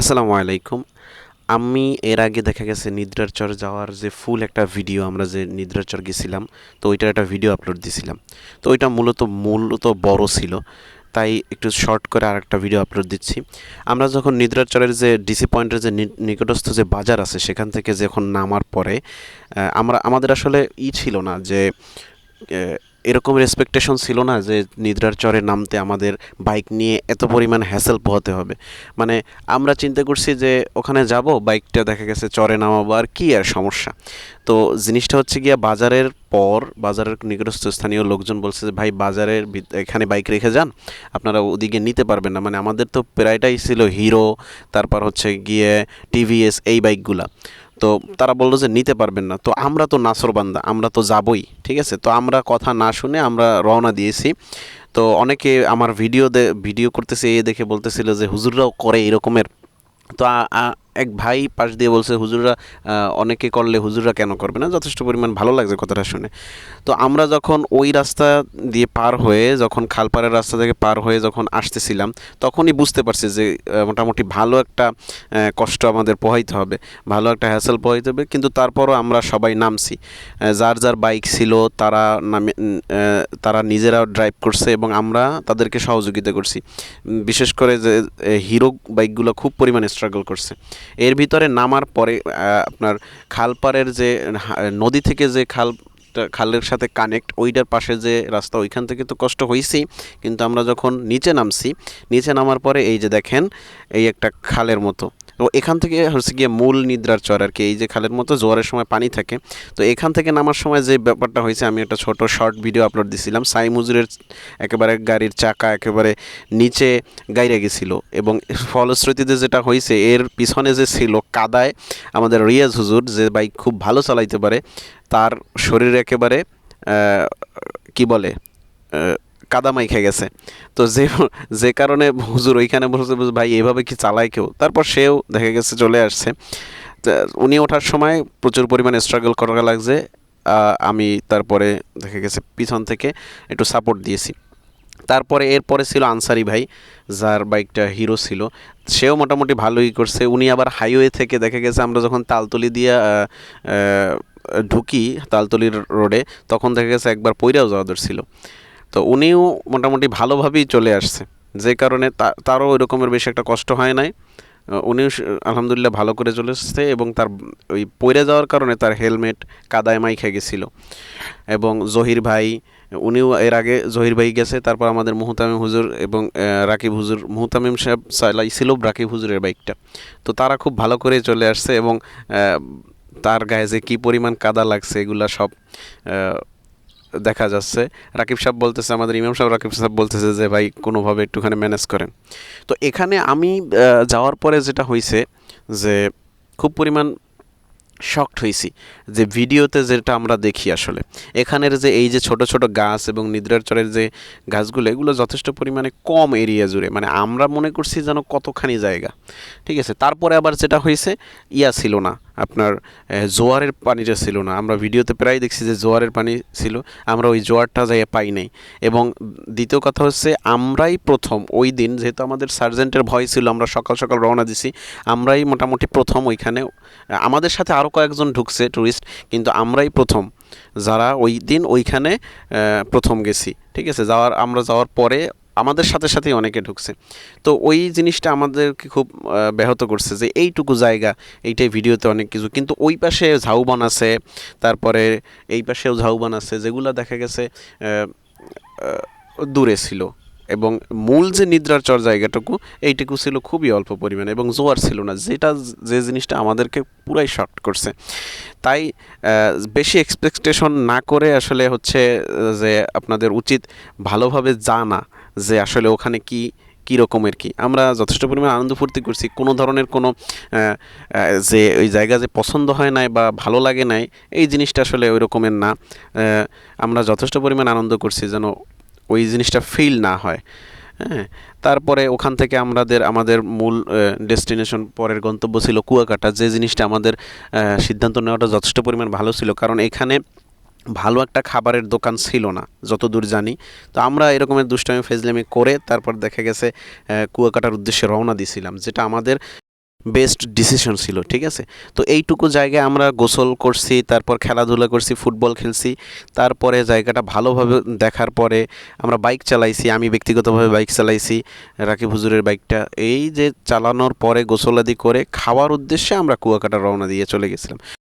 আসসালামু আলাইকুম। আমি এর আগে দেখা গেছে নিদ্রার চর যাওয়ার যে ফুল একটা ভিডিও আমরা যে নিদ্রার চর গেছিলাম, তো ওইটার একটা ভিডিও আপলোড দিছিলাম। তো ওইটা মূলত মূলত বড় ছিল। তাই একটু শর্ট করে আর একটা ভিডিও আপলোড দিচ্ছি। আমরা যখন নিদ্রার চরের যে ডিসি পয়েন্টের যে নিকটস্থ যে বাজার আছে, সেখান থেকে যখন নামার পরে আমরা, আমাদের আসলে ই ছিল না যে এরকম রেসপেকটেশন ছিল না যে নিদ্রার চরে নামতে আমাদের বাইক নিয়ে এত পরিমাণ হ্যাসেল পোহাতে হবে। মানে আমরা চিন্তা করছি যে ওখানে যাব বাইকটা দেখা গেছে চরে নামাবো, আর কি আর সমস্যা? তো জিনিসটা হচ্ছে গিয়া বাজারের পর, বাজারের নিকটস্থ স্থানীয় লোকজন বলছে যে, ভাই, বাজারের এখানে বাইক রেখে যান, আপনারা ওদিকে নিতে পারবেন না। মানে আমাদের তো প্রায়টাই ছিল হিরো তারপর হচ্ছে গিয়ে টিভিএস এই বাইকগুলা তো তারা বলল যে নিতে পারবেন না। তো আমরা তো নাসরবান্দা আমরা তো যাবই, ঠিক আছে? তো আমরা কথা না শুনে আমরা রওনা দিয়েছি। তো অনেকে আমার ভিডিও ভিডিও করতেছে, এ দেখে বলতেছিল যে হুজুররাও করে এরকমের। তো এক ভাই পাশ দিয়ে বলছে, হুজুররা অনেকে করলে হুজুররা কেন করবে না? যথেষ্ট পরিমাণ ভালো লাগছে কথাটা শুনে। তো আমরা যখন ওই রাস্তা দিয়ে পার হয়ে, যখন খালপাড়ের রাস্তা থেকে পার হয়ে যখন আসতেছিলাম, তখনই বুঝতে পারছি যে মোটামুটি ভালো একটা কষ্ট আমাদের পোহাইতে হবে, ভালো একটা হ্যাসেল পোহাইতে হবে। কিন্তু তারপরও আমরা সবাই নামছি। যার যার বাইক ছিল, তারা নামে তারা নিজেরা ড্রাইভ করছে এবং আমরা তাদেরকে সহযোগিতা করছি। বিশেষ করে যে হিরো বাইকগুলো খুব পরিমাণে স্ট্রাগল করছে। এর ভিতরে নামার পরে আপনার খালপাড়ের যে নদী থেকে যে খাল, খালের সাথে কানেক্ট ওইটার পাশে যে রাস্তা, ওইখান থেকে তো কষ্ট হয়েছি কিন্তু আমরা যখন নিচে নামছি, নিচে নামার পরে এই যে দেখেন, এই একটা খালের মতো। তো এখান থেকে হচ্ছে গিয়ে মূল নিদ্রার চর আর কি, এই যে খালের মতো জোয়ারের সময় পানি থাকে। তো এখান থেকে নামার সময় যে ব্যাপারটা হয়েছে, আমি একটা ছোট শর্ট ভিডিও আপলোড দিছিলাম। সাই মুজুরের একেবারে গাড়ির চাকা একেবারে নিচে গাইরে গেছিল এবং ফলশ্রুতিতে যেটা হয়েছে, এর পিছনে যে ছিল কাদায় আমাদের রিয়াজ হুজুর, যে বাইক খুব ভালো চালাইতে পারে, তার শরীর একেবারে কি বলে কাদা মাইখে গেছে। তো যে যে কারণে হুজুর ওইখানে বলছে ভাই, এভাবে কি চালায় কেউ? তারপর সেও দেখা গেছে চলে আসছে। উনি ওঠার সময় প্রচুর পরিমাণে স্ট্রাগল করা লাগছে। আমি তারপরে দেখা গেছে পিছন থেকে একটু সাপোর্ট দিয়েছি। তারপরে এরপরে ছিল আনসারি ভাই, যার বাইকটা হিরো ছিল। সেও মোটামুটি ভালোই করছে। উনি আবার হাইওয়ে থেকে দেখা গেছে, আমরা যখন তালতলি দিয়ে ঢুকি তালতলির রোডে তখন দেখা গেছে একবার পইরাও যাওয়া ছিল তো উনিও মোটামুটি ভালোভাবেই চলে আসছে। যে কারণে তারও ওই রকমের বেশি একটা কষ্ট হয় নাই। উনিও আলহামদুলিল্লাহ ভালো করে চলে এসেছে এবং তার ওই পড়ে যাওয়ার কারণে তার হেলমেট কাদায় মাইখে গেছিল। এবং জহির ভাই, উনিও এর আগে জহির ভাই গেছে, তারপর আমাদের মুহতামিম হুজুর এবং রাকিব হুজুর, মুহতামিম সাহেব চালাইছিল রাকিব হুজুরের বাইকটা। তো তারা খুব ভালো করে চলে আসছে এবং তার গায়ে যে কী পরিমাণ কাদা লাগছে এগুলা সব দেখা যাচ্ছে। রাকিব সাহেব বলতেছে, আমাদের ইমাম সাহেব রাকিব সাহেব বলতেছে যে, ভাই, কোনোভাবে একটুখানি ম্যানেজ করেন। তো এখানে আমি যাওয়ার পরে যেটা হয়েছে যে, খুব পরিমাণ শকড হয়েছি যে, ভিডিওতে যেটা আমরা দেখি আসলে। এখানের যে, এই যে, ছোট ছোট গাছ এবং নিদ্রার চরের যে, গাছগুলো, এগুলো যথেষ্ট পরিমাণে কম এরিয়া জুড়ে। মানে আমরা মনে করছি যেন কতখানি জায়গা। ঠিক আছে? তারপরে আবার যেটা হয়েছে ইয়া ছিল না। আপনার জোয়ারের পানিটা ছিল না, আমরা ভিডিওতে প্রায় দেখছি যে জোয়ারের পানি ছিল, আমরা ওই জোয়ারটা যাই পাই নাই। এবং দ্বিতীয় কথা হচ্ছে, আমরাই প্রথম ওই দিন, যেহেতু আমাদের সার্জেন্টের ভয় ছিল, আমরা সকাল সকাল রওনা দিছি, আমরাই মোটামুটি প্রথম ওইখানে আমাদের সাথে আরও কয়েকজন ঢুকছে ট্যুরিস্ট কিন্তু আমরাই প্রথম। যারা ওই দিন ওইখানে প্রথম গেছি, ঠিক আছে? যাওয়ার, আমরা যাওয়ার পরে আমাদের সাথে সাথেই অনেকে ঢুকছে। তো ওই জিনিসটা আমাদেরকে খুব ব্যাহত করছে যে এইটুকু জায়গা, এইটাই ভিডিওতে অনেক কিছু। কিন্তু ওই পাশে ঝাউবন আছে, তারপরে এই পাশেও ঝাউবন আছে, যেগুলো দেখা গেছে দূরে ছিল। এবং মূল যে নিদ্রার চর জায়গাটুকু, এইটুকু ছিল খুবই অল্প পরিমাণে এবং জোয়ার ছিল না। যেটা যে জিনিসটা আমাদেরকে পুরাই শর্ট করছে। তাই বেশি এক্সপেকটেশন না করে আসলে হচ্ছে যে আপনাদের উচিত ভালোভাবে জানা যে আসলে ওখানে কি, কী রকমের কি। আমরা যথেষ্ট পরিমাণ আনন্দ ফুর্তি করছি। কোনো ধরনের কোনো যে ওই জায়গা যে পছন্দ হয় নাই বা ভালো লাগে নাই, এই জিনিসটা আসলে ওই রকমের না। আমরা যথেষ্ট পরিমাণ আনন্দ করছি যেন ওই জিনিসটা ফিল না হয়। হ্যাঁ তারপরে ওখান থেকে আমাদের আমাদের মূল ডেস্টিনেশন পরের গন্তব্য ছিল কুয়াকাটা। যে জিনিসটা আমাদের সিদ্ধান্ত নেওয়াটা যথেষ্ট পরিমাণ ভালো ছিল। কারণ এখানে ভালো একটা খাবারের দোকান ছিল না, যতদূর জানি। তো আমরা এরকমের দুষ্টামি, ফেজলামি করে তারপর দেখা গেছে কুয়াকাটার উদ্দেশ্যে রওনা দিছিলাম যেটা আমাদের বেস্ট ডিসিশন ছিল, ঠিক আছে? তো এইটুকু জায়গায় আমরা গোসল করছি, তারপর খেলাধুলা করছি, ফুটবল খেলছি, তারপরে জায়গাটা ভালোভাবে দেখার পরে আমরা বাইক চালাইছি, আমি ব্যক্তিগতভাবে বাইক চালাইছি, রাকিব হুজুরের বাইকটা। এই যে চালানোর পরে গোসলাদি করে খাওয়ার উদ্দেশ্যে আমরা কুয়াকাটা রওনা দিয়ে চলে গেছিলাম।